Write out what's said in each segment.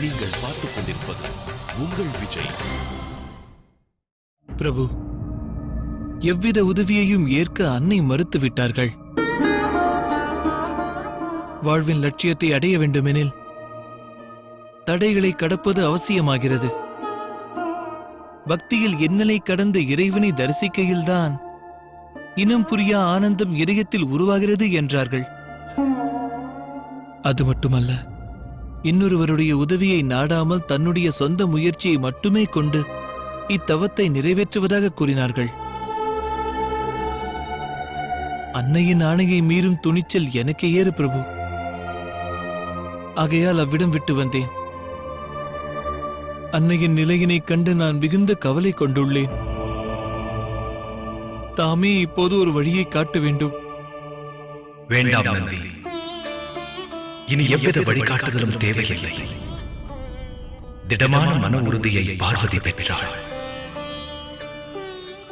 நீங்கள் பார்த்துக் கொண்டிருப்பது உங்கள் விஜய். பிரபு எவ்வித உதவியையும் ஏற்க அன்னை மறுத்து விட்டார்கள். வாழ்வின் லட்சியத்தை அடைய வேண்டுமெனில் தடைகளை கடப்பது அவசியமாகிறது. பக்தியில் எண்ணலை கடந்த இறைவனை தரிசிக்கையில்தான் இனம் புரியா ஆனந்தம் இதயத்தில் உருவாகிறது என்றார்கள். அது மட்டுமல்ல இன்னொருவருடைய உதவியை நாடாமல் தன்னுடைய சொந்த முயற்சியை மட்டுமே கொண்டு இத்தவத்தை நிறைவேற்றுவதாக கூறினார்கள். அன்னையின் ஆணையை மீறும் துணிச்சல் எனக்கு ஏறு பிரபு. ஆகையால் அவ்விடம் விட்டு வந்தேன். அன்னையின் நிலையினைக் கண்டு நான் மிகுந்த கவலை கொண்டுள்ளேன். தாமே இப்போது ஒரு வழியை காட்ட வேண்டும். வேண்டாம் நந்தி இனி எவ்வித வழிகாட்டுதலும் தேவையில்லை. திடமான மன உறுதியை பார்வதி பெற்றாள்.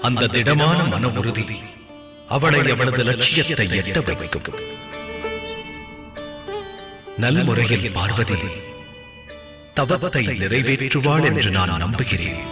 அந்த திடமான மன உறுதி அவளை அவளது லட்சியத்தை எட்ட வைக்கும். நல்முறையில் பார்வதி தவத்தை நிறைவேற்றுவாள் என்று நான் நம்புகிறேன்.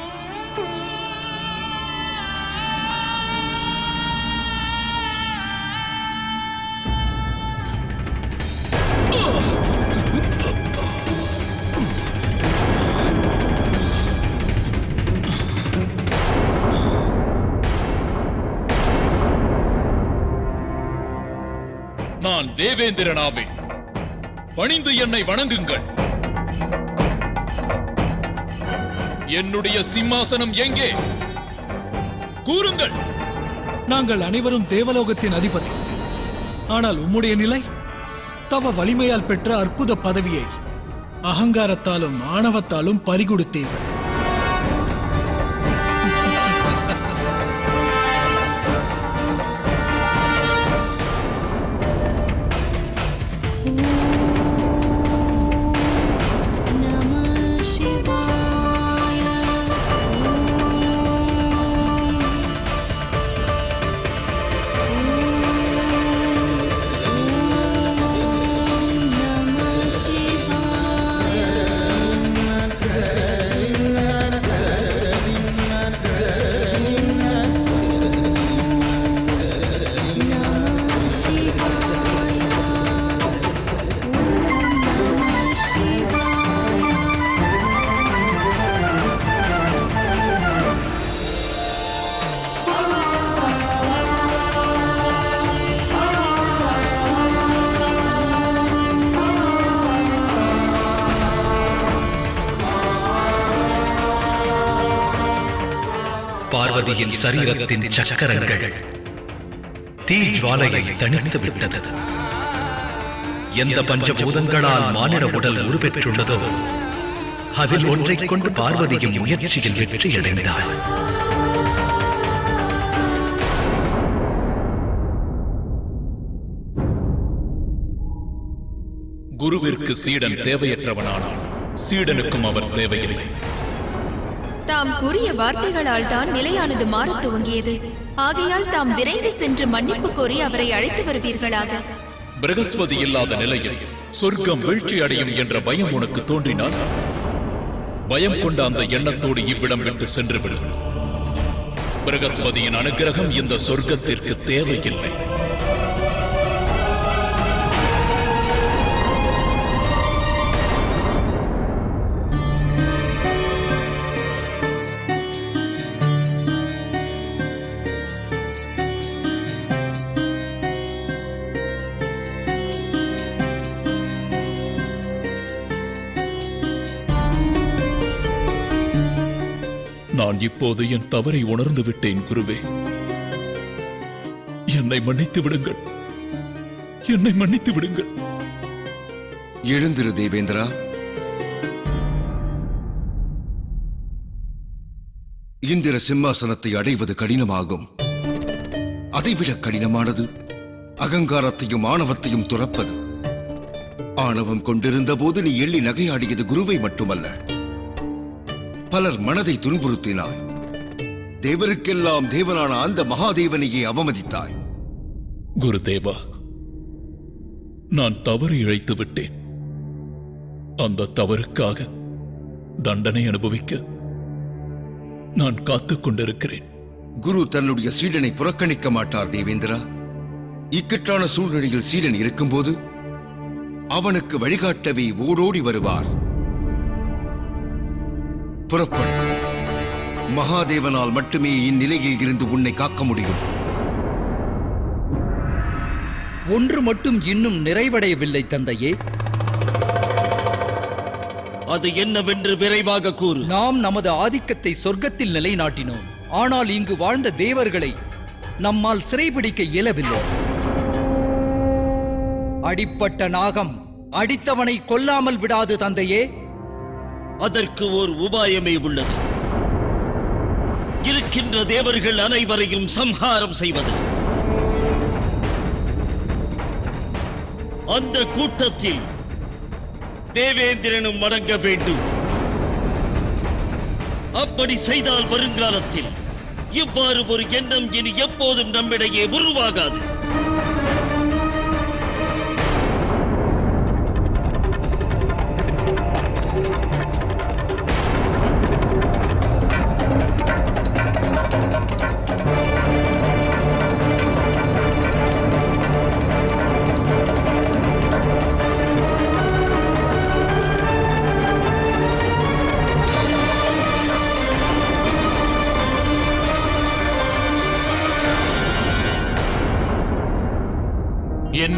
தேவேந்திரனாவே. பணிந்து என்னை வணங்குங்கள். என்னுடைய சிம்மாசனம் எங்கே? கூறுங்கள். நாங்கள் அனைவரும் தேவலோகத்தின் அதிபதி. ஆனால் உம்முடைய நிலை? தவ வலிமையால் பெற்ற அற்புத பதவியை அகங்காரத்தாலும் ஆணவத்தாலும் பறிகொடுத்தீர்கள். பார்வதியின் சரீரத்தின் சக்கரங்கள். தீ ஜுவாலையை தணித்து விட்டது. எந்த பஞ்சபூதங்களால் மானிட உடல் உருப்பெற்றுள்ளதோ அதில் ஒன்றைக் கொண்டு பார்வதியும் முயற்சியில் வெற்றி அடைந்தாள் குருவிற்கு சீடன் தேவையற்றவனானால் சீடனுக்கும் அவர் தேவையில்லை. தாம் கூறிய வார்த்தைகளால் தான் நிலையானது மாறத் துவங்கியது. ஆகையால் தாம் விரைந்து சென்று மன்னிப்பு கோரி அவரை அழைத்து வருவீர்களாக. பிரகஸ்பதி இல்லாத நிலையில் சொர்க்கம் வீழ்ச்சி அடையும் என்ற பயம் உனக்கு தோன்றினால் பயம் கொண்ட அந்த எண்ணத்தோடு இவ்விடம் விட்டு சென்றுவிடும் பிரகஸ்பதியின் அனுக்கிரகம் இந்த சொர்க்கத்திற்கு தேவையில்லை. நான் இப்போது என் தவறை உணர்ந்து விட்டேன் குருவே. என்னை மன்னித்து விடுங்கள். என்னை மன்னித்து விடுங்கள். எழுந்திரு தேவேந்திரா. இந்திர சிம்மாசனத்தை அடைவது கடினமாகும். அதைவிட கடினமானது அகங்காரத்தையும் ஆணவத்தையும் துறப்பது. ஆணவம் கொண்டிருந்த போது நீ எள்ளி நகையாடியது குருவை மட்டுமல்ல. பலர் மனதை துன்புறுத்தினாய் தேவருக்கெல்லாம் தேவனான அந்த மகாதேவனையே அவமதித்தாய். குருதேவா நான் தவறு இழைத்து விட்டேன். அந்த தவறுக்காக தண்டனை அனுபவிக்க நான் காத்துக் கொண்டிருக்கிறேன். குரு தன்னுடைய சீடனை புறக்கணிக்க மாட்டார் தேவேந்திரா. இக்கட்டான சூழ்நிலையில் சீடன் இருக்கும்போது அவனுக்கு வழிகாட்டவே ஓடோடி வருவார். புறப்படு. மகாதேவனால் மட்டுமே இந்நிலையில் இருந்து உன்னை காக்க முடியும். ஒன்று மட்டும் இன்னும் நிறைவடையவில்லை தந்தையே. அது என்னவென்று விரைவாக கூறு. நாம் நமது ஆதிக்கத்தை சொர்க்கத்தில் நிலைநாட்டினோம். ஆனால் இங்கு வாழ்ந்த தேவர்களை நம்மால் சிறைபிடிக்க இயலவில்லை. அடிப்பட்ட நாகம் அடித்தவனை கொல்லாமல் விடாது தந்தையே. அதற்கு ஓர் உபாயமே உள்ளது. இருக்கின்ற தேவர்கள் அனைவரையும் சம்ஹாரம் செய்வது. அந்த கூட்டத்தில் தேவேந்திரனும் அடங்க வேண்டும். அப்படி செய்தால் வருங்காலத்தில் இவ்வாறு ஒரு எண்ணம் இனி எப்போதும் நம்மிடையே உருவாகாது.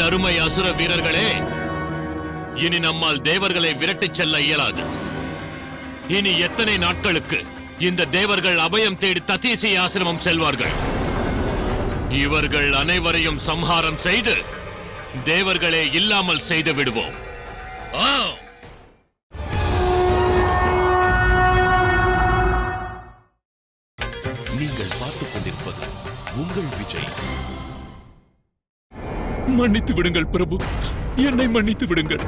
அருமை அசுர வீரர்களே இனி நம்மால் தேவர்களை விரட்டிச் செல்ல இயலாது. இனி எத்தனை நாட்களுக்கு இந்த தேவர்கள் அபயம் தேடி ததீசி ஆசிரமம் செல்வார்கள்? இவர்கள் அனைவரையும் சம்ஹாரம் செய்து தேவர்களே இல்லாமல் செய்து விடுவோம். ஆ நீங்கள் பார்த்துக் கொண்டிருப்பது உங்கள் விஜய். மன்னித்து விடுங்கள் பிரபு. என்னை மன்னித்து விடுங்கள்.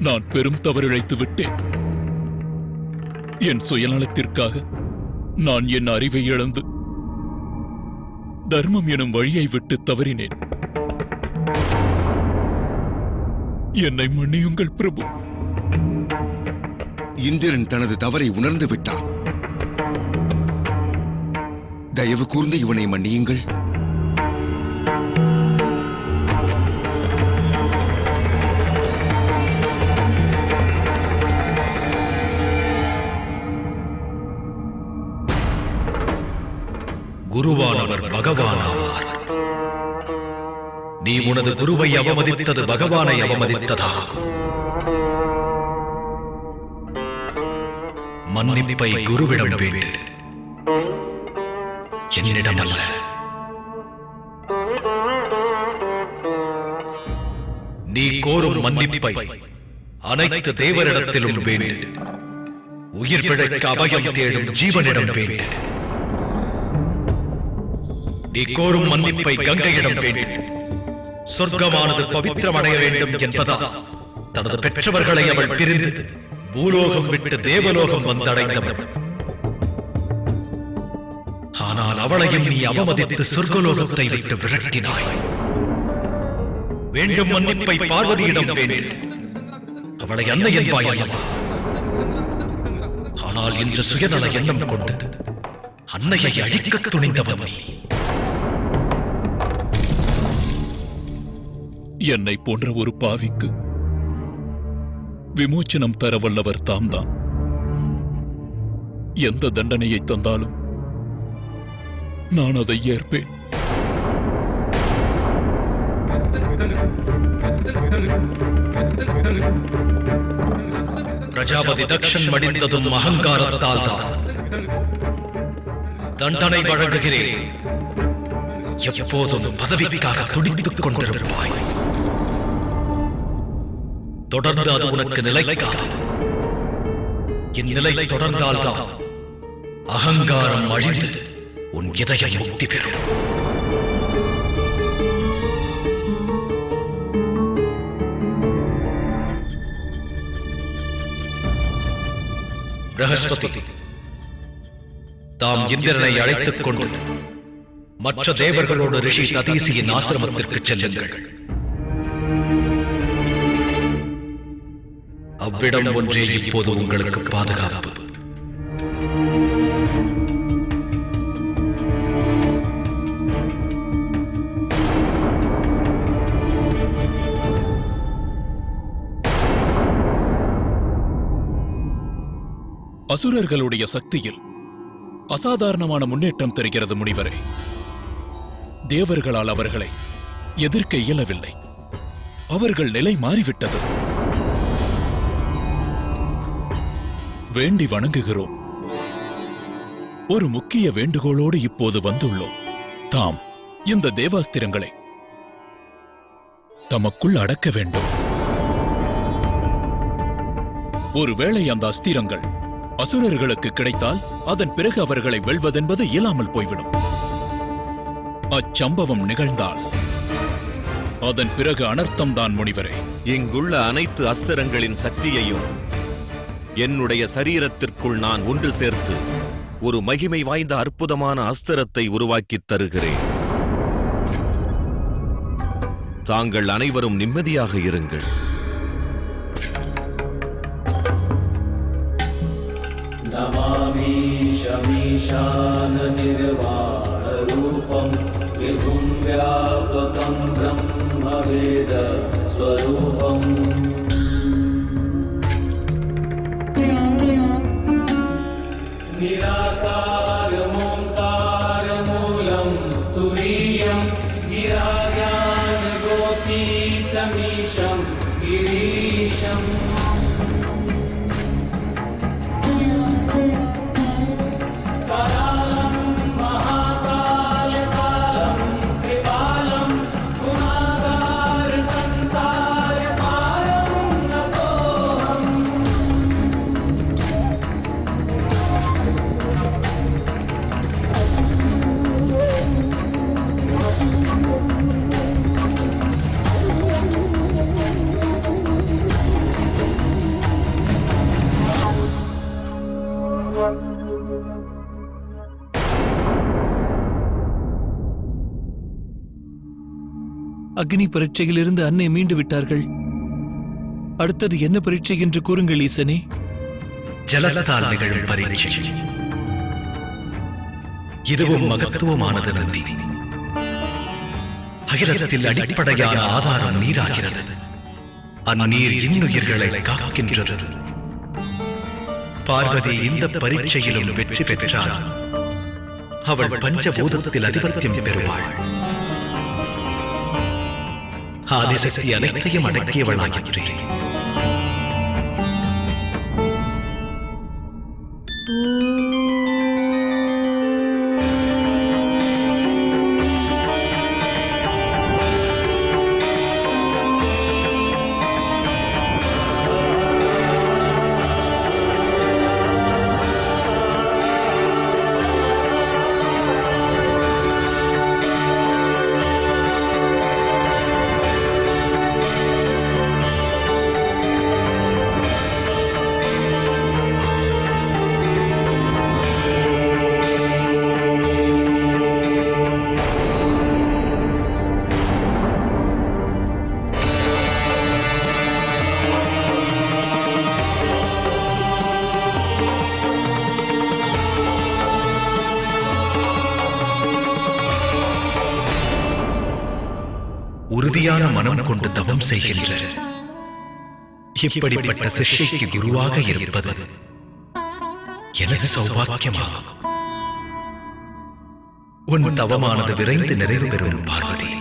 நான் பெரும் தவறிழைத்து விட்டேன். என் சுயநலத்திற்காக நான் என் அறிவை இழந்து தர்மம் எனும் வழியை விட்டு தவறினேன். என்னை மன்னியுங்கள் பிரபு. இந்திரன் தனது தவறை உணர்ந்து விட்டான். தயவு கூர்ந்து இவனை மன்னியுங்கள். குருவானவர் பகவானாவார். நீ உனது குருவை அவமதித்தது பகவானை அவமதித்ததாகும். மன்னிப்பை குருவிடம் வேண்டு. என்னிடம் அல்ல. நீ கோரும் மன்னிப்பை அனைத்து தேவரிடத்திலும் வேண்டு. உயிர் பிழைக்க அபயம் தேடும் ஜீவனிடம் வேண்டு. நீ கோரும் மன்னிப்பை கங்கையிடம் வேண்டு. சொர்க்கமானது பவித்திரமடைய வேண்டும் என்பதால் தனது பெற்றவர்களை அவள் பிரிந்து பூலோகம் விட்டு தேவலோகம் வந்தடைந்தவள். ஆனால் அவளையும் நீ அவமதித்து சொர்க்கலோகத்தை விட்டு விரட்டினாய். வேண்டும் மன்னிப்பை பார்வதியிடம் வேண்டு. அவளை அன்னை என்பாய் அல்லவா ஆனால் இன்று சுயநல எண்ணம் கொண்டு அன்னையை அழிக்க துணிந்தவன் நீ. என்னை போன்ற ஒரு பாவிக்கு விமோச்சனம் தர வல்லவர் தாம்தான். எந்த தண்டனையை தந்தாலும் நான் அதை ஏற்பேன். பிரஜாபதி தக்ஷன் மடிந்ததும் அகங்காரத்தால் தான் தண்டனை வழங்குகிறேன். எப்போதும் பதவிக்காக துடித்துக் கொண்டிருப்பாய். தொடர்ந்து அது உனக்கு நிலைக்காது. என் நிலை தொடர்ந்தால்தான் அகங்காரம் அழிந்தது. உன் இதயம் முக்தி பெறும் பிரகஸ்பதி தாம் இந்திரனை அழைத்துக் கொண்டு மற்ற தேவர்களோடு ரிஷி ததீசியின் ஆசிரமத்திற்கு செல்லுங்கள். அவ்விடம் ஒன்றே இப்போது உங்களுக்கு பாதுகாப்பு. அசுரர்களுடைய சக்தியில் அசாதாரணமான முன்னேற்றம் தெரிகிறது முனிவரே. தேவர்களால் அவர்களை எதிர்க்க இயலவில்லை. அவர்கள் நிலை மாறிவிட்டது. வேண்டி வணங்குகிறோம். ஒரு முக்கிய வேண்டுகோளோடு இப்போது வந்துள்ளோம். தாம் இந்த தேவாஸ்திரங்களை தமக்குள் அடக்க வேண்டும். ஒருவேளை அந்த அஸ்திரங்கள் அசுரர்களுக்கு கிடைத்தால் அதன் பிறகு அவர்களை வெல்வதென்பது இயலாமல் போய்விடும். அச்சம்பவம் நிகழ்ந்தால் அதன் பிறகு அனர்த்தம்தான் முனிவரே. இங்குள்ள அனைத்து அஸ்திரங்களின் சக்தியையும் என்னுடைய சரீரத்திற்குள் நான் ஒன்று சேர்த்து ஒரு மகிமை வாய்ந்த அற்புதமான அஸ்திரத்தை உருவாக்கித் தருகிறேன். தாங்கள் அனைவரும் நிம்மதியாக இருங்கள். नमामि शमीशाननिर्वाणरूपं विभुं व्यापकं ब्रह्मवेदस्वरूपम्। அக்னி பரீட்சையிலிருந்து அன்னை மீண்டு விட்டார்கள். அடுத்தது என்ன பரீட்சை என்று கூறுங்கள் ஈசனே. ஜலத்தால் நிகழும் பரீட்சை. இதுவும் மகத்துவமானது நந்தி. அகிலத்தில் அடிப்படையான ஆதாரம் நீராகிறது. அந்நீர் இன்னுயிர்களை காக்கின்றது. பார்வதி இந்த பரீட்சையிலும் வெற்றி பெற்றால் அவள் பஞ்சபூதத்தில் அதிபத்தியம் பெறுவாள். ஆதிசக்தி அனைத்தையும் அடக்கியவளாகிறேன் தவம் செய்கின்ற இப்படிப்பட்ட சிஷ்யைக்கு குருவாக இருப்பது எனது சௌபாக்கியமாகும். உன் தவமானது விரைந்து நிறைவு பெறும் பார்வதி.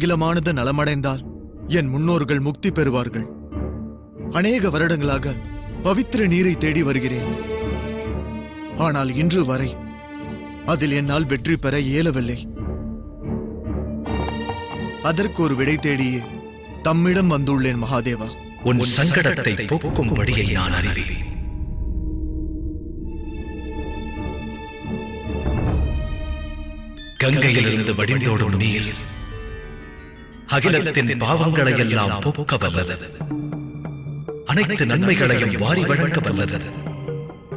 அகிலமானது நலமடைந்தால் என் முன்னோர்கள் முக்தி பெறுவார்கள். அநேக வருடங்களாக பவித்திர நீரை தேடி வருகிறேன். ஆனால் இன்று வரை அதில் என்னால் வெற்றி பெற இயலவில்லை. அதற்கு ஒரு விடை தேடியே தம்மிடம் வந்துள்ளேன் மகாதேவா. உன் சங்கடத்தை போக்கும் வழியை நான் அறிவேன். கங்கையிலிருந்து வடிந்தோடும் நீர் அகிலத்தின் பாவங்களை எல்லாம் போக்க வல்லது அனைத்து நன்மைகளையும் வாரி வழங்க வல்லது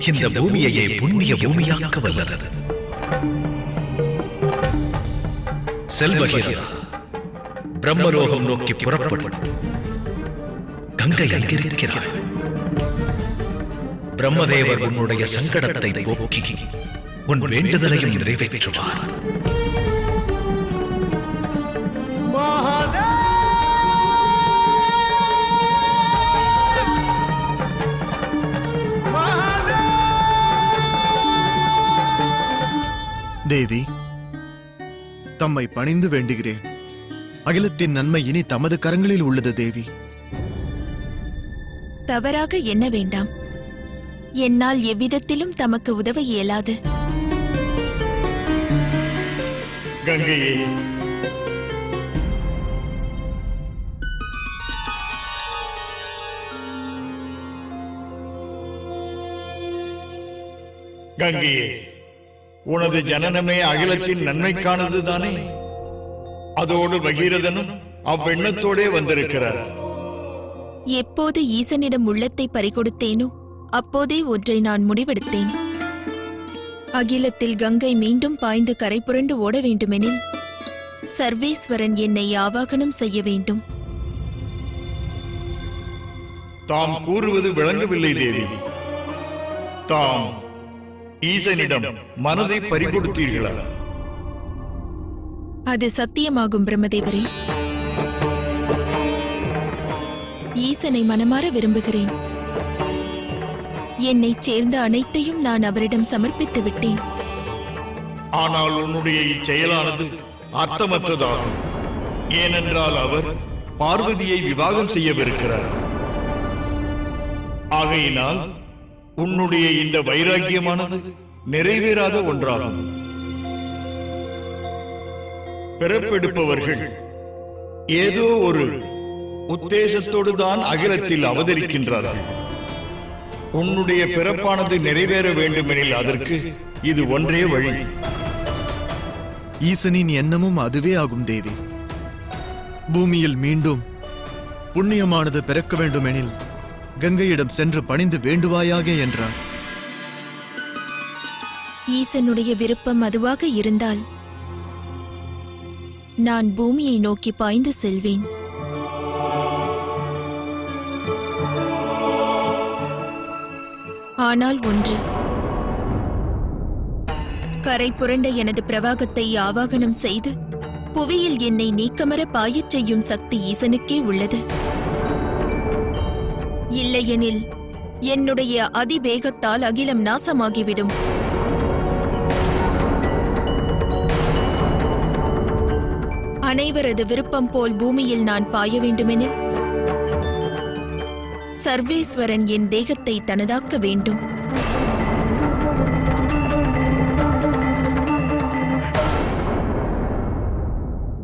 இந்த பூமியையே புண்ணிய பூமியாக்க வல்லது செல்வகிரா பிரம்மலோகம் நோக்கி புறப்படும் கங்கை அங்கிருக்கிறாள் பிரம்மதேவர் உன்னுடைய சங்கடத்தை போக்கி. உன் வேண்டுதலையும் நிறைவேற்றுவார். தேவி தம்மை பணிந்து வேண்டுகிறேன். அகிலத்தின் நன்மை இனி தமது கரங்களில் உள்ளது தேவி. தவறாக எண்ண வேண்டாம். என்னால் எவ்விதத்திலும் தமக்கு உதவ இயலாது. கங்கையே. கங்கையே. உனது ஜனனமே அகிலத்தின் நன்மைக்கானது தானே? அதோடு பகீரதனும் அவ்வெண்ணத்தோடே வந்திருக்கிறார். எப்போது ஈசனிடம் உள்ளத்தை பறிகொடுத்தேனோ அப்போதே ஒன்றை நான் முடிவெடுத்தேன். அகிலத்தில் கங்கை மீண்டும் பாய்ந்து கரை புரண்டு ஓட வேண்டுமெனில் சர்வேஸ்வரன் என்னை ஆவாகனம் செய்ய வேண்டும். தாம் கூறுவது விளங்கவில்லை தேவி. தாம் ஈசனிடம் மனதை பறிகொடுத்தீர்களா? அது சத்தியமாகும் பிரம்மதேவரே. ஈசனை மனமாற விரும்புகிறேன். என்னைச் சேர்ந்த அனைத்தையும் நான் அவரிடம் சமர்ப்பித்து விட்டேன். ஆனால் உன்னுடைய இச்செயலானது அர்த்தமற்றதாகும். ஏனென்றால் அவர் பார்வதியை விவாகம் செய்யவிருக்கிறார். ஆகையினால் உன்னுடைய இந்த வைராக்கியமானது நிறைவேறாத ஒன்றாகும். பிறப்பெடுப்பவர்கள் ஏதோ ஒரு உத்தேசத்தோடு தான் அகிலத்தில் அவதரிக்கின்றார்கள். உன்னுடைய பிறப்பானது நிறைவேற வேண்டுமெனில் அதற்கு இது ஒன்றே வழி. ஈசனின் எண்ணமும் அதுவே ஆகும் தேவி. பூமியில் மீண்டும் புண்ணியமானது பிறக்க வேண்டுமெனில் கங்கையிடம் சென்று பணிந்து வேண்டுவாயாக என்றார். ஈசனுடைய விருப்பம் அதுவாக இருந்தால் நான் பூமியை நோக்கி பாய்ந்து செல்வேன். ஆனால் ஒன்று கரை புரண்ட எனது பிரவாகத்தை ஆவாகனம் செய்து புவியில் என்னை நீக்கமர பாயச் செய்யும் சக்தி ஈசனுக்கே உள்ளது. இல்லையெனில் என்னுடைய அதிவேகத்தால் அகிலம் நாசமாகிவிடும். அனைவரது விருப்பம் போல் பூமியில் நான் பாய வேண்டுமெனில் சர்வேஸ்வரன் என் தேகத்தை தனதாக்க வேண்டும்.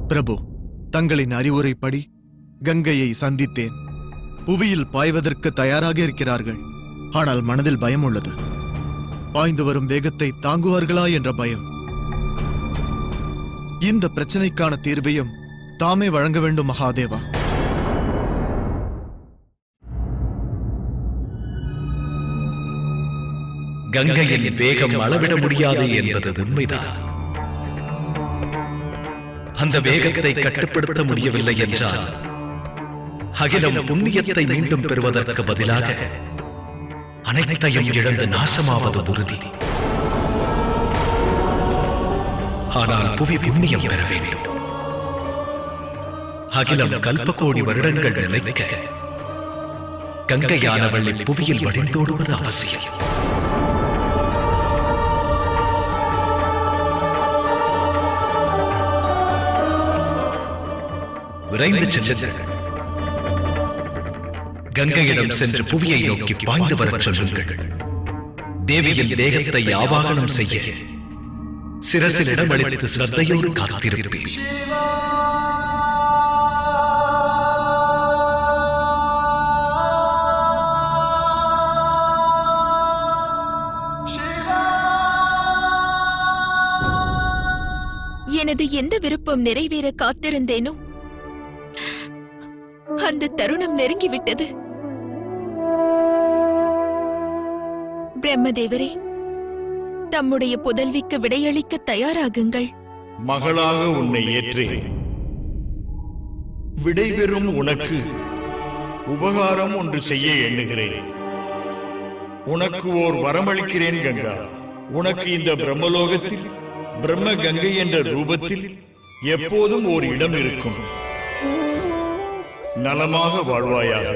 பிரபு தங்களின் அறிவுரைப்படி கங்கையை சந்தித்தேன். புவியில் பாய்வதற்கு தயாராக இருக்கிறார்கள். ஆனால் மனதில் பயம் உள்ளது. பாய்ந்து வரும் வேகத்தை தாங்குவார்களா என்ற பயம். இந்த பிரச்சனைக்கான தீர்வையும் தாமே வழங்க வேண்டும் மகாதேவா. கங்கையின் வேகம் அளவிட முடியாது என்பது உண்மைதான். அந்த வேகத்தை கட்டுப்படுத்த முடியவில்லை என்றால் அகிலம் புண்ணியத்தை மீண்டும் பெறுவதற்கு பதிலாக அனைத்தையும் இழந்து நாசமாவது உறுதி. ஆனால் புவி புண்ணியம் பெற வேண்டும். அகிலம் கல்பகோடி வருடங்கள் நிலைக்க கங்கையானவள் புவியில் வடிந்தோடுவது அவசியம். விரைந்து செல்லுங்கள். கங்கையிடம் சென்று புவியை நோக்கி பாய்ந்து வரச் சொல்லுங்கள். தேவியின் தேகத்தை ஆவாகனம் செய்ய. சிரசில் இடமளித்து சிரத்தையோடு காத்திருப்பேன். எனது எந்த விருப்பம் நிறைவேற காத்திருந்தேனோ அந்த தருணம் நெருங்கிவிட்டது. பிரம்மதேவரே தம்முடைய புதல்விக்கு விடையளிக்க தயாராகுங்கள். மகளாக உன்னை ஏற்றேன். விடைபெறும் உனக்கு உபகாரம் ஒன்று செய்ய எண்ணுகிறேன். உனக்கு ஓர் வரமளிக்கிறேன் கங்கா. உனக்கு இந்த பிரம்மலோகத்தில் பிரம்ம கங்கை என்ற ரூபத்தில் எப்போதும் ஓர் இடம் இருக்கும். நலமாக வாழ்வாயாக.